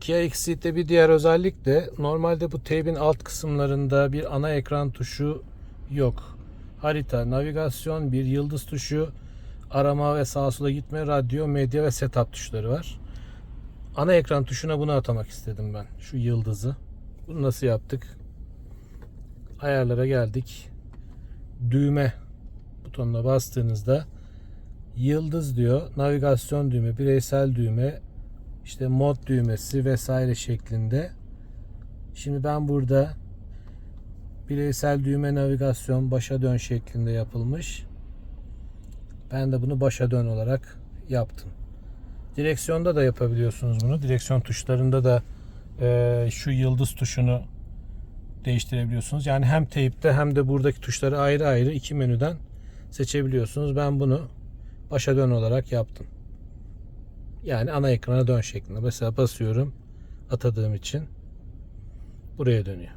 Kia Xceed'de bir diğer özellik de normalde bu teybin alt kısımlarında bir ana ekran tuşu yok. Harita, navigasyon, bir yıldız tuşu, arama ve sağa sola gitme, radyo, medya ve setup tuşları var. Ana ekran tuşuna bunu atamak istedim ben. Şu yıldızı. Bunu nasıl yaptık? Ayarlara geldik. Düğme butonuna bastığınızda yıldız diyor. Navigasyon düğme, bireysel düğme, işte mod düğmesi vesaire şeklinde. Şimdi ben burada bireysel düğme navigasyon başa dön şeklinde yapılmış. Ben de bunu başa dön olarak yaptım. Direksiyonda da yapabiliyorsunuz bunu. Direksiyon tuşlarında da e, şu yıldız tuşunu değiştirebiliyorsunuz. Yani hem teypte hem de buradaki tuşları ayrı ayrı iki menüden seçebiliyorsunuz. Ben bunu başa dön olarak yaptım. Yani ana ekrana dön şeklinde. Mesela basıyorum atadığım için buraya dönüyor.